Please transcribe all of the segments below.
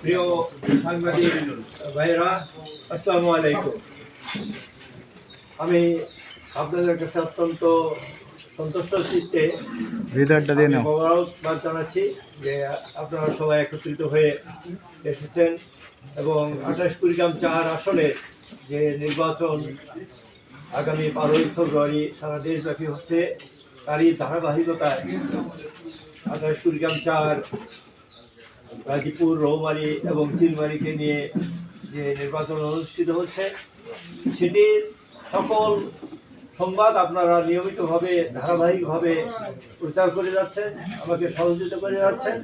প্রিয় সাংবাদিক ভাইরা আসসালামু আলাইকুম। আমি আপনাদের কাছে অত্যন্ত সন্তুষ্ট চিত্তে মোবারকবাদ জানাচ্ছি যে আপনারা সবাই একত্রিত হয়ে এসেছেন এবং আঠাশ কুড়িগ্রাম চার আসনে যে নির্বাচন আগামী বারোই ফেব্রুয়ারি সারা দেশব্যাপী হচ্ছে তারই ধারাবাহিকতায় কুড়িগ্রাম চার গাজীপুর রৌমারি এবং চিলমারিকে নিয়ে যে নির্বাচন অনুষ্ঠিত হচ্ছে সেটির সকল সংবাদ আপনারা নিয়মিতভাবে ধারাবাহিকভাবে প্রচার করে যাচ্ছেন আমাকে সহযোগিতা করে যাচ্ছেন।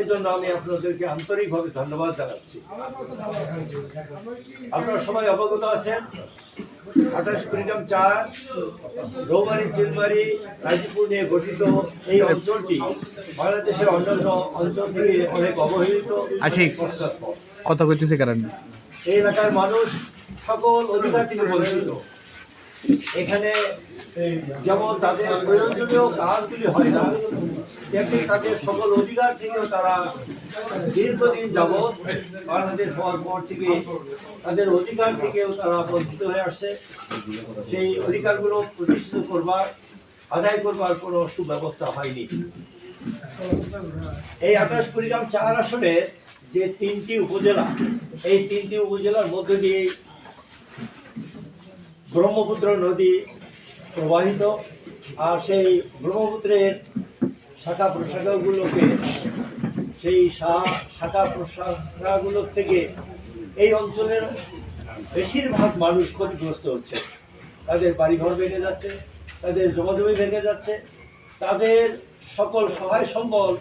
এই জন্য আমি আপনাদেরকে আন্তরিকভাবে ধন্যবাদ জানাচ্ছি। আপনারা সবাই অবগত আছেন আঠাশ কুড়িগ্রাম চার রৌমারি চিলমারি গাজীপুর নিয়ে গঠিত এই অঞ্চলটি বাংলাদেশের অন্যান্য অঞ্চল থেকে অনেক অবহেলিত। পশ্চাৎপদ। কথা কইতেছে কারণ? এই এলাকার মানুষ সকল অধিকার থেকে বঞ্চিত। এখানে যেমন তাদের প্রয়োজনীয় কাজগুলি হয় না, তেমনি তাদের সকল অধিকার থেকেও তারা দীর্ঘদিন যাবৎ বাংলাদেশ হওয়ার পর থেকে তাদের অধিকার থেকেও তারা বঞ্চিত হয়ে আসছে। সেই অধিকারগুলো প্রতিষ্ঠিত করবার, আদায় করবার কোনো সুব্যবস্থা হয়নি। এই আঠাশ কুড়িগ্রাম চার আসনে যে তিনটি উপজেলা, এই তিনটি উপজেলার মধ্যে দিয়ে ব্রহ্মপুত্র নদী প্রবাহিত, আর সেই ব্রহ্মপুত্রের শাখা প্রশাখাগুলোকে, সেই শাখা প্রশাখাগুলোর থেকে এই অঞ্চলের বেশিরভাগ মানুষ ক্ষতিগ্রস্ত হচ্ছে। তাদের বাড়িঘর ভেঙে যাচ্ছে, তাদের জমাজমি ভেঙে যাচ্ছে, তাদের সকল সহায় সম্বল